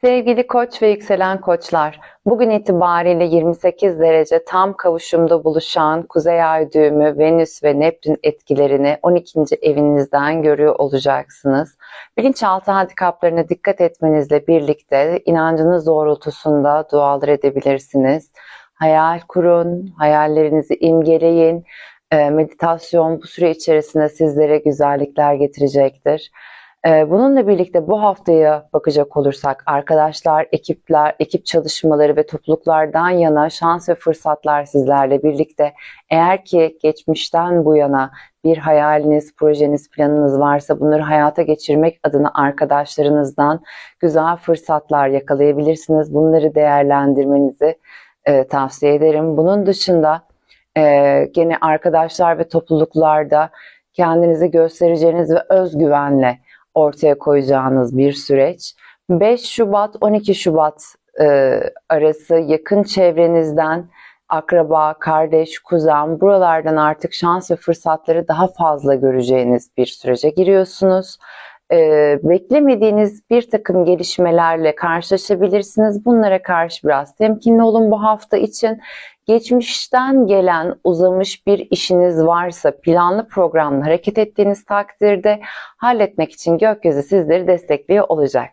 Sevgili koç ve yükselen koçlar, bugün itibariyle 28 derece tam kavuşumda buluşan Kuzey Ay düğümü, Venüs ve Neptün etkilerini 12. evinizden görüyor olacaksınız. Bilinçaltı handikaplarına dikkat etmenizle birlikte inancınız doğrultusunda dualar edebilirsiniz. Hayal kurun, hayallerinizi imgeleyin. Meditasyon bu süre içerisinde sizlere güzellikler getirecektir. Ee, Bununla birlikte bu haftaya bakacak olursak arkadaşlar, ekipler, ekip çalışmaları ve topluluklardan yana şans ve fırsatlar sizlerle birlikte. Eğer ki geçmişten bu yana bir hayaliniz, projeniz, planınız varsa bunları hayata geçirmek adına arkadaşlarınızdan güzel fırsatlar yakalayabilirsiniz. Bunları değerlendirmenizi e, tavsiye ederim. Bunun dışında e, gene arkadaşlar ve topluluklarda kendinizi göstereceğiniz ve özgüvenle ortaya koyacağınız bir süreç. 5 Şubat 12 Şubat e, arası yakın çevrenizden akraba, kardeş, kuzen buralardan artık şans ve fırsatları daha fazla göreceğiniz bir sürece giriyorsunuz. E, beklemediğiniz bir takım gelişmelerle karşılaşabilirsiniz. Bunlara karşı biraz temkinli olun bu hafta için. Geçmişten gelen uzamış bir işiniz varsa planlı programla hareket ettiğiniz takdirde halletmek için gökyüzü sizleri destekliyor olacak.